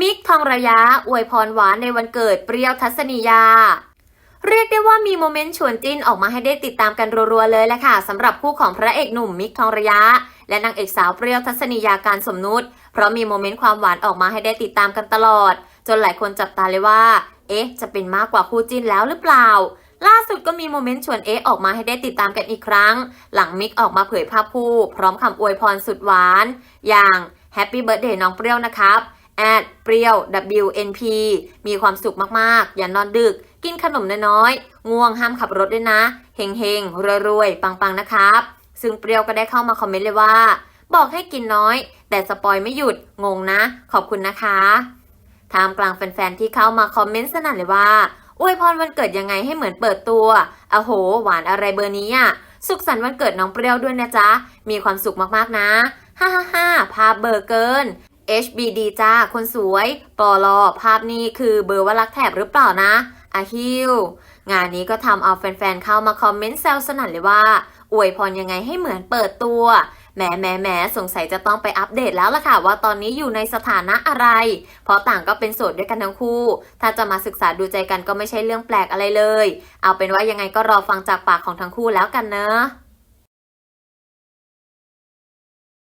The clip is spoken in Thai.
มิกทองระยะ อวยพรหวานในวันเกิดเปรี้ยวทัศนียา เรียกได้ว่ามีโมเมนต์ชวนจิ้นออกมาให้ได้ติดตามกันรัวๆเลยแหละค่ะสำหรับคู่ของพระเอกหนุ่มมิกทองระยะ และนางเอกสาวเปรี้ยวทัศนียาการสมนุชเพราะมีโมเมนต์ความหวานออกมาให้ได้ติดตามกันตลอด จนหลายคนจับตาเลยว่า เอ๊ะ จะเป็นมากกว่าคู่จิ้นแล้วหรือเปล่าล่าสุดก็มีโมเมนต์ชวนเอ๊ออกมาให้ได้ติดตามกันอีกครั้ง หลังมิกออกมาเผยภาพคู่ พร้อมคำอวยพรสุดหวาน อย่างแฮปปี้เบิร์ a เดย์น้องเปรี้ยวนะครับ แอดเปรี้ยว WNP มีความสุขมากๆ อย่านอนดึก กินขนมน้อยๆ ง่วงห้ามขับรถด้วยนะ เฮงเฮงๆรวยๆ ปังๆ นะครับ ซึ่งเปรี้ยวก็ได้เข้ามาคอมเมนต์เลยว่า บอกให้กินน้อย แต่สปอยไม่หยุด งงนะ ขอบคุณนะคะท่ามกลางแฟนๆ ที่เข้ามาคอมเมนต์สนั่นเลยว่าอวยพรวันเกิดยังไงให้เหมือนเปิดตัวอโห หวานอะไรเบอร์นี้อะ สุขสันต์วันเกิดน้องเปรี้ยวด้วยนะจ๊ะ มีความสุขมากๆนะ ฮ่าฮ่าฮ่าภาเบอร์เกิน HBD จ้า คนสวยปอลอภาพนี้คือเบอร์ว่ารักแถบหรือเปล่านะอาฮิวงานนี้ก็ทำเอาแฟนๆเข้ามาคอมเมนต์แซวสนั่นเลยว่า อวยพรยังไงให้เหมือนเปิดตัวแหมแหมแหมสงสัยจะต้องไปอัปเดตแล้วล่ะค่ะ ว่าตอนนี้อยู่ในสถานะอะไร เพราะต่างก็เป็นโสดด้วยกันทั้งคู่ ถ้าจะมาศึกษาดูใจกันก็ไม่ใช่เรื่องแปลกอะไรเลย เอาเป็นว่ายังไงก็รอฟังจากปากของทั้งคู่แล้วกันเนอะ